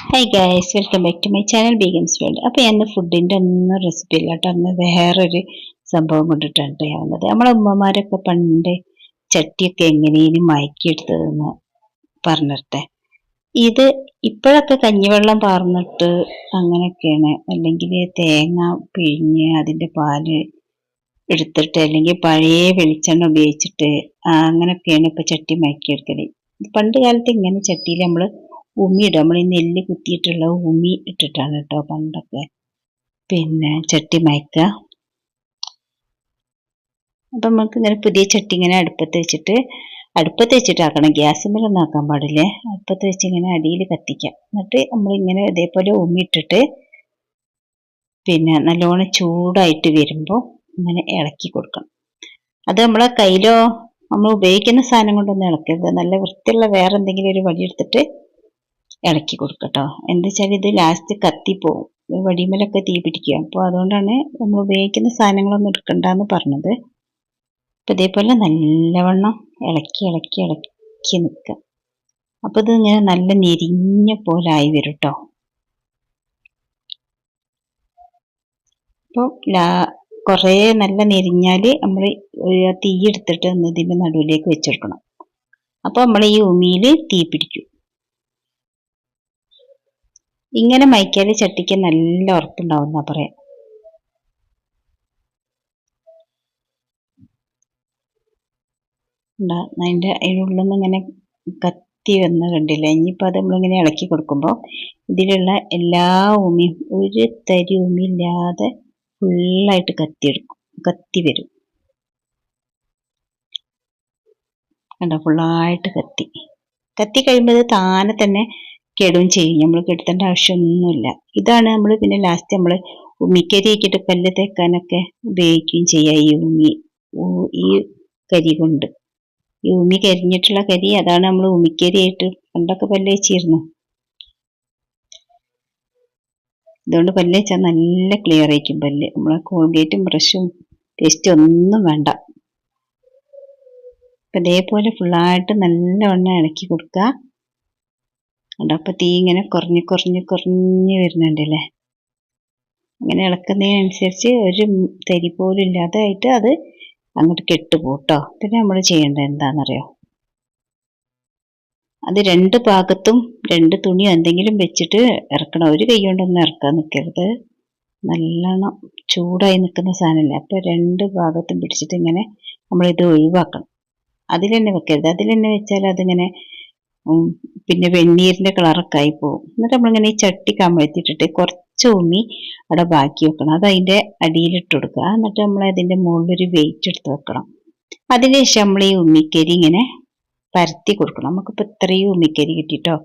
Hi guys welcome back to my channel Begum's world അപ്പോൾ ഞാൻ ഫുഡിന്റെ ഒന്നും റെസിപ്പി ഇല്ല കേട്ടോ. അന്ന് വേറൊരു സംഭവം കൊണ്ടിട്ടാണ് ഞാൻ വന്നത്. നമ്മളെ ഉമ്മമാരൊക്കെ പണ്ട് ചട്ടിയൊക്കെ എങ്ങനെയും മയക്കിയെടുത്തതെന്ന് പറഞ്ഞിട്ടെ. ഇത് ഇപ്പോഴൊക്കെ കഞ്ഞിവെള്ളം പാർന്നിട്ട് അങ്ങനെയൊക്കെയാണ്. അല്ലെങ്കിൽ തേങ്ങ പിഴിഞ്ഞ് അതിന്റെ പാൽ എടുത്തിട്ട് അല്ലെങ്കിൽ പഴയ വെളിച്ചെണ്ണ ഉപയോഗിച്ചിട്ട് അങ്ങനെയൊക്കെയാണ് ഇപ്പോൾ ചട്ടി മയക്കിയെടുക്കൽ പണ്ട് കാലത്ത് ഇങ്ങനെ ചട്ടിയിൽ നമ്മൾ ഉമി ഇടും നമ്മൾ ഈ നെല്ല് കുത്തിയിട്ടുള്ള ഉമി ഇട്ടിട്ടാണ് കേട്ടോ പണ്ടൊക്കെ. പിന്നെ ചട്ടി മയക്കുക. അപ്പം നമുക്ക് ഇങ്ങനെ പുതിയ ചട്ടി ഇങ്ങനെ അടുപ്പത്ത് വെച്ചിട്ട് അടുപ്പത്ത് വെച്ചിട്ട് ആക്കണം ഗ്യാസ് മേലൊന്നും ആക്കാൻ പാടില്ലേ? അടുപ്പത്ത് വെച്ച് ഇങ്ങനെ അടിയിൽ കത്തിക്കാം. എന്നിട്ട് നമ്മളിങ്ങനെ ഇതേപോലെ ഉമ്മി ഇട്ടിട്ട് പിന്നെ നല്ലോണം ചൂടായിട്ട് വരുമ്പോൾ ഇങ്ങനെ ഇളക്കി കൊടുക്കണം. അത് നമ്മളെ കയ്യിലോ നമ്മൾ ഉപയോഗിക്കുന്ന സാധനം കൊണ്ടൊന്നും ഇളക്കരുത്. നല്ല വൃത്തിയുള്ള വേറെ എന്തെങ്കിലും ഒരു വടി ഇളക്കി കൊടുക്കട്ടോ. എന്താ വെച്ചാൽ ഇത് ലാസ്റ്റ് കത്തിപ്പോവും വടിമലൊക്കെ തീ പിടിക്കുക. അപ്പോൾ അതുകൊണ്ടാണ് നമ്മൾ ഉപയോഗിക്കുന്ന സാധനങ്ങളൊന്നും എടുക്കണ്ടെന്ന് പറഞ്ഞത്. അപ്പം ഇതേപോലെ നല്ലവണ്ണം ഇളക്കി ഇളക്കി ഇളക്കി നിൽക്കുക. അപ്പോൾ ഇത് ഇങ്ങനെ നല്ല നെരിഞ്ഞ പോലെ ആയി വരും കേട്ടോ അപ്പോൾ ലാ കുറേ നല്ല നെരിഞ്ഞാൽ നമ്മൾ തീ എടുത്തിട്ട് ഇതിന്റെ നടുവിലേക്ക് വെച്ചെടുക്കണം അപ്പോൾ നമ്മൾ ഈ ഉമിയിൽ തീ പിടിക്കും. ഇങ്ങനെ മൈക്കേലെ ചട്ടിക്ക് നല്ല ഉറപ്പുണ്ടാവും എന്നാ പറയാം അതിന്റെ അതിനുള്ളിൽ ഇങ്ങനെ കത്തി വന്ന് കണ്ടില്ല? ഇനിയിപ്പോൾ അത് നമ്മളിങ്ങനെ ഇളക്കി കൊടുക്കുമ്പോൾ ഇതിലുള്ള എല്ലാ ഉമിയും ഒരു തരി ഉമി ഇല്ലാതെ ഫുള്ളായിട്ട് കത്തിയെടുക്കും കത്തി വരും. കണ്ടോ? ഫുള്ളായിട്ട് കത്തി. കത്തി കഴിയുമ്പോൾ താനെ തന്നെ കെടുകയും ചെയ്യും. നമ്മൾ കെടുത്തേണ്ട ആവശ്യമൊന്നുമില്ല. ഇതാണ് നമ്മൾ പിന്നെ ലാസ്റ്റ് നമ്മൾ ഉമ്മിക്കരിയൊക്കെ പല്ല് തേക്കാനൊക്കെ ഉപയോഗിക്കുകയും ചെയ്യുക ഈ ഉമ്മി ഈ കരി കൊണ്ട്. ഈ ഉമ്മി കരിഞ്ഞിട്ടുള്ള കരി അതാണ് നമ്മൾ ഉമ്മിക്കരിയായിട്ട് പണ്ടൊക്കെ പല്ല് വെച്ചിരുന്നു ഇതുകൊണ്ട് പല്ല് വെച്ചാൽ നല്ല ക്ലിയർ ആയിരിക്കും പല്ല്. നമ്മളെ കോൾഗേറ്റും ബ്രഷും പേസ്റ്റും ഒന്നും വേണ്ട. അപ്പം ഇതേപോലെ ഫുള്ളായിട്ട് നല്ലവണ്ണം ഇളക്കി കൊടുക്കുക. കണ്ടോ അപ്പോൾ തീ ഇങ്ങനെ കുറഞ്ഞ് കുറഞ്ഞ് കുറഞ്ഞ് വരുന്നുണ്ട് അല്ലേ അങ്ങനെ ഇളക്കുന്നതിനനുസരിച്ച് ഒരു തരി പോലും ഇല്ലാതായിട്ട് അത് അങ്ങോട്ട് കെട്ടുപോട്ടോ. പിന്നെ നമ്മൾ ചെയ്യേണ്ടത് എന്താണെന്നറിയോ? അത് രണ്ട് ഭാഗത്തും രണ്ട് തുണി എന്തെങ്കിലും വെച്ചിട്ട് ഇറക്കണം. ഒരു കൈ കൊണ്ടൊന്നും ഇറക്കാൻ നിൽക്കരുത്. നല്ലോണം ചൂടായി നിൽക്കുന്ന സാധനമല്ലേ? അപ്പോൾ രണ്ട് ഭാഗത്തും പിടിച്ചിട്ട് ഇങ്ങനെ നമ്മളിത് ഒഴിവാക്കണം. അതിൽ തന്നെ വെക്കരുത്. അതിൽ തന്നെ വെച്ചാൽ അതിങ്ങനെ പിന്നെ വെണ്ണീരിന്റെ കളറൊക്കെ ആയി പോകും. എന്നിട്ട് നമ്മളിങ്ങനെ ഈ ചട്ടി കമഴ്ത്തിയിട്ടിട്ട് കുറച്ച് ഉമി അവിടെ ബാക്കി വെക്കണം. അത് അതിന്റെ അടിയിലിട്ട് കൊടുക്കുക. എന്നിട്ട് നമ്മൾ അതിന്റെ മുകളിലൊരു വെയിറ്റ് എടുത്ത് വെക്കണം. അതിനുശേഷം നമ്മൾ ഈ ഉമ്മിക്കരി ഇങ്ങനെ പരത്തി കൊടുക്കണം. നമുക്കിപ്പോൾ ഇത്രയും ഉമ്മിക്കരി കിട്ടിയിട്ടോ